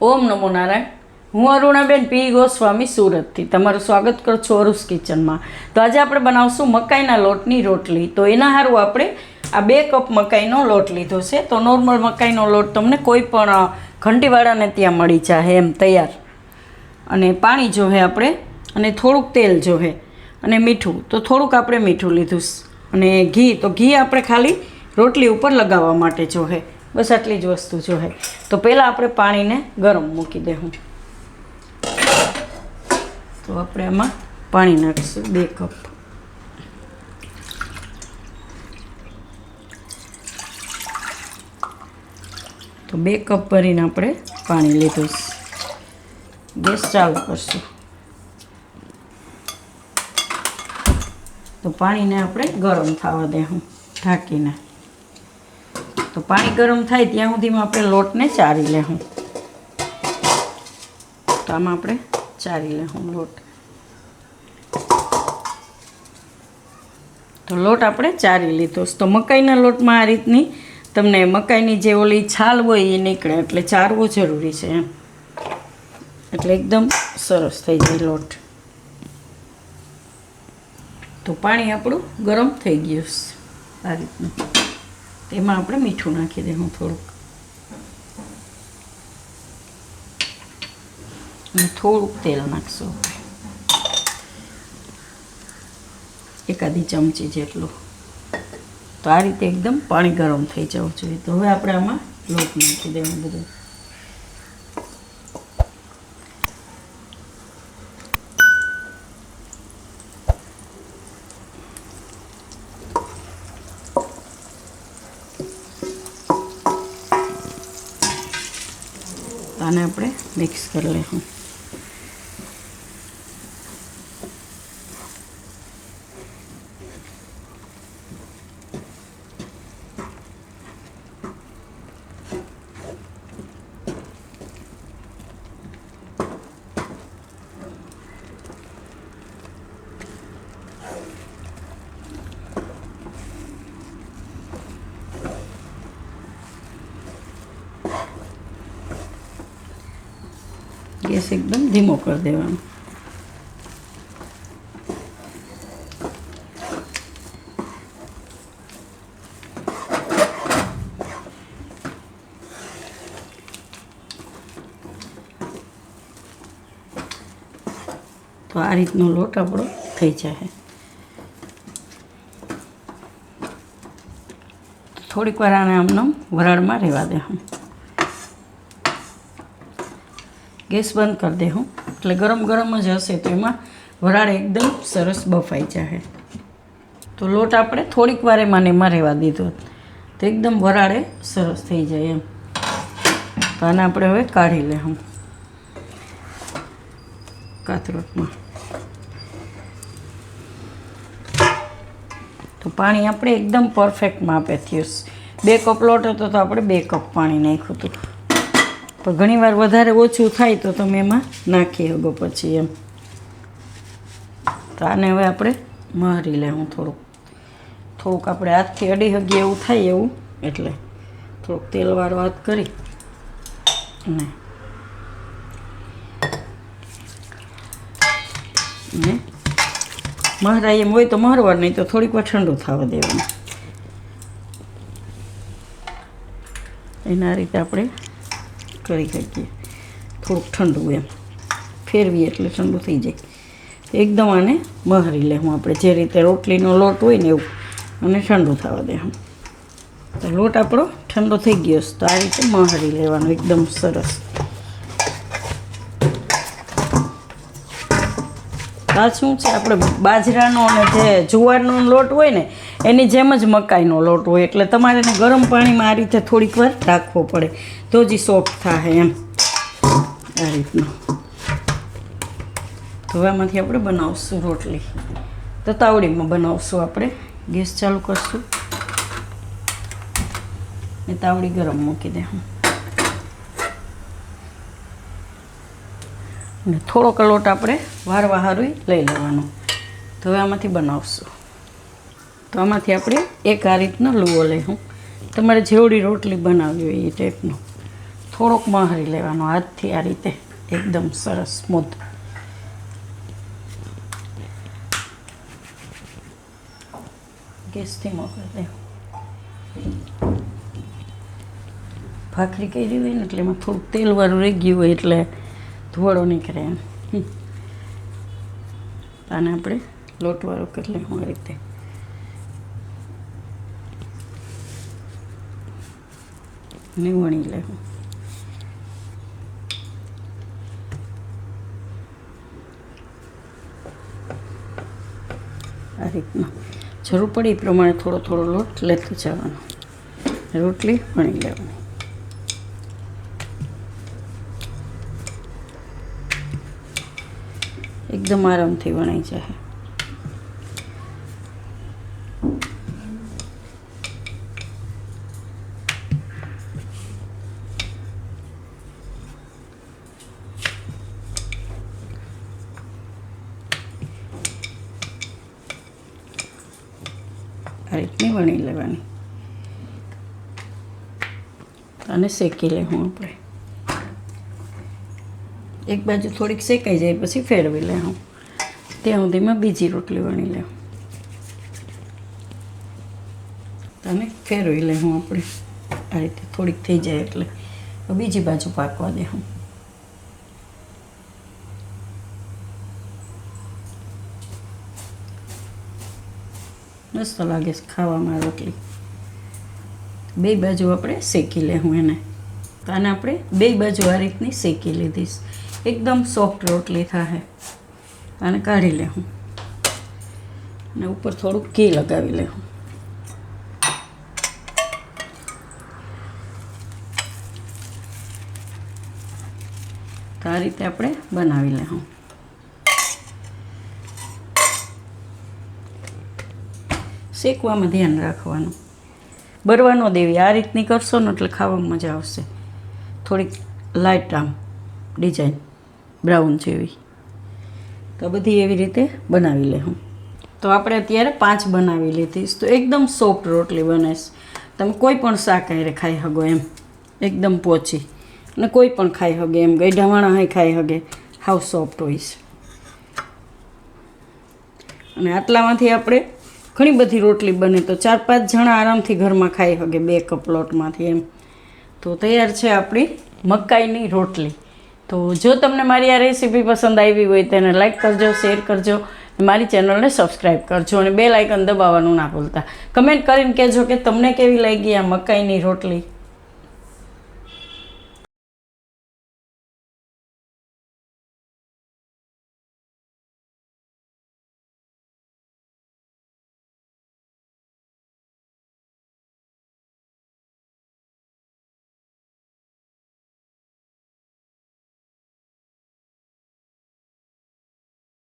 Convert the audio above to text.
ઓમ નમો નારાયણ. હું અરુણાબેન પી. ગોસ્વામી સુરતથી. તમારું સ્વાગત કરું છું અરુસ કિચનમાં. તો આજે આપણે બનાવશું મકાઈના લોટની રોટલી. તો એના સારું આપણે આ બે કપ મકાઈનો લોટ લીધો છે. તો નોર્મલ મકાઈનો લોટ તમને કોઈ પણ ઘંટીવાળાને ત્યાં મળી જાય એમ તૈયાર. અને પાણી જોહે આપણે અને થોડુંક તેલ જોહે અને મીઠું. તો થોડુંક આપણે મીઠું લીધું અને ઘી. તો ઘી આપણે ખાલી રોટલી ઉપર લગાવવા માટે જોહે. બસ આટલી જ વસ્તુ જોઈએ તો પહેલાં આપણે પાણીને ગરમ મૂકી દેવું તો આપણે આમાં પાણી નાખીશું, બે કપ. તો બે કપ ભરીને આપણે પાણી લીધું ગેસ ચાલુ કરશું. તો પાણીને આપણે ગરમ થવા દેવું ઢાંકીને. તો પાણી ગરમ થાય ત્યાં સુધીમાં આપણે લોટને ચારી લેવું તો આમાં આપણે ચારી લેવું લોટ. તો લોટ આપણે ચારી લીધો તો મકાઈના લોટમાં આ રીતની તમને મકાઈની જે ઓલી છાલ હોય એ નીકળે, એટલે ચારવો જરૂરી છે એમ. એટલે એકદમ સરસ થઈ જાય લોટ. તો પાણી આપણું ગરમ થઈ ગયું આ રીતનું. તેમાં આપણે મીઠું નાખી દેવું થોડુંક. અને થોડુંક તેલ નાખશું. એકાદી ચમચી જેટલું. તો આ રીતે એકદમ પાણી ગરમ થઈ જવું જોઈએ. તો હવે આપણે આમાં લોટ નાખી દેવું બધું. આને આપણે મિક્સ કરી લઈશું. ગેસ એકદમ ધીમો કરી દેવાનો. તો આ રીતનો લોટ આપણો થઈ જાય થોડીક વાર આને આમને વરાળમાં રહેવા દે હું ગેસ બંધ કરી દે હું એટલે ગરમ ગરમ જ હશે તો એમાં વરાળ એકદમ સરસ બફાઈ જાય તો લોટ આપણે થોડીક વાર એમાં એમાં રહેવા દીધો. તો એકદમ વરાળે સરસ થઈ જાય એમ. તો આને આપણે હવે કાઢી લે હું કાથરોટમાં તો પાણી આપણે એકદમ પરફેક્ટ માપે થયું. બે કપ લોટ હતો તો આપણે બે કપ પાણી નાખ્યું હતું. પણ ઘણીવાર વધારે ઓછું થાય તો તમે એમાં નાખી શકો પછી એમ. તો આને હવે આપણે મહરી લેવું થોડુંક. થોડુંક આપણે હાથથી અડી હગી એવું થાય એવું, એટલે થોડુંક તેલવાળો હાથ કરી ને ને મહરાય એમ હોય તો મહરવા નહીં તો થોડીક વાર ઠંડુ થવા દેવાનું. એના રીતે આપણે કરી શકીએ થોડુંક ઠંડુ એમ. ફેરવીએ એટલે ઠંડુ થઈ જાય. એકદમ આને મહરી લેવું આપણે. જે રીતે રોટલીનો લોટ હોય ને એવું, અને ઠંડુ થવા દેવું તો લોટ આપણો ઠંડો થઈ ગયો છે. તો આ રીતે મહરી લેવાનો એકદમ સરસ. આ શું છે? આપણે બાજરાનો અને જે જુવારનો લોટ હોય ને એની જેમ જ મકાઈનો લોટ હોય. એટલે તમારે એને ગરમ પાણીમાં આ રીતે થોડીક વાર રાખવો પડે. તો જ સોફ્ટ થાય એમ. આ રીતનો. ધોવામાંથી આપણે બનાવશું રોટલી. તો તાવડીમાં બનાવશું આપણે. ગેસ ચાલુ કરશું. ને તાવડી ગરમ મૂકી દે અને થોડોક લોટ આપણે વારવા હારું લઈ લેવાનો. આમાંથી બનાવશું. તો આમાંથી આપણે એક આ રીતનો લુઓ લઈશું તમારે જેવડી રોટલી બનાવવી હોય એ ટાઈપનો. થોડોક મહારી લેવાનો, હાથથી આ રીતે એકદમ સરસ સ્મૂથ ગેસથી મોકલી દે ભાખરી કરી હોય ને એટલે એમાં થોડુંક તેલવાળું રહી ગયું હોય એટલે ધોળો નીકળે એમ. આને આપણે લોટવાળો કરી લઈશું આ રીતે. ને વણી લેવું આ રીતના. જરૂર પડે એ પ્રમાણે થોડો થોડો લોટ લેતો જવાનો. રોટલી વણી લેવાની. એકદમ આરામથી વણાઈ જાય રીતની વણી લેવાની. અને શેકી લેવું આપણે. એક બાજુ થોડીક શેકાઈ જાય, પછી ફેરવી લેવું. ત્યાં સુધીમાં બીજી રોટલી વણી લેવું. અને ફેરવી લેવું આપણે. આ રીતે થોડીક થઈ જાય એટલે. બીજી બાજુ પાકવા દેવું. મસ્ત લાગે છે ખાવામાં રોટલી. બે બાજુ આપણે શેકી લેવું એને. તો આને આપણે બે બાજુ આ રીતની શેકી લીધીશ. એકદમ સોફ્ટ રોટલી થાય આને કાઢી લેવું અને ઉપર થોડુંક ઘી લગાવી લેવું તો આ રીતે આપણે બનાવી લેવું શેકવામાં ધ્યાન રાખવાનું. બરવા ન દેવી આ રીતની કરશો ને એટલે ખાવામાં મજા આવશે. થોડીક લાઇટ આમ ડિઝાઇન બ્રાઉન જેવી. તો બધી એવી રીતે બનાવી લેવું તો આપણે અત્યારે પાંચ બનાવી લીધીશ. તો એકદમ સોફ્ટ રોટલી બનાવીશ. તમે કોઈ પણ શાક હારે ખાઈ શકો એમ. એકદમ પોચી. અને કોઈ પણ ખાઈ શકે એમ. ગઈઢાવાળા હાય ખાઈ શકે. હાવ સોફ્ટ હોય અને આટલામાંથી આપણે ઘણી બધી રોટલી બને તો ચાર પાંચ જણા આરામથી ઘરમાં ખાઈ શકે બે કપ લોટમાંથી એમ. તો તૈયાર છે આપણી મકાઈની રોટલી. તો જો તમને મારી આ રેસીપી પસંદ આવી હોય તેને લાઇક કરજો, શેર કરજો મારી ચેનલને સબસ્ક્રાઈબ કરજો અને બે લાઇકન દબાવવાનું ના ભૂલતા. કમેન્ટ કરીને કહેજો કે તમને કેવી લાગી આ મકાઈની રોટલી?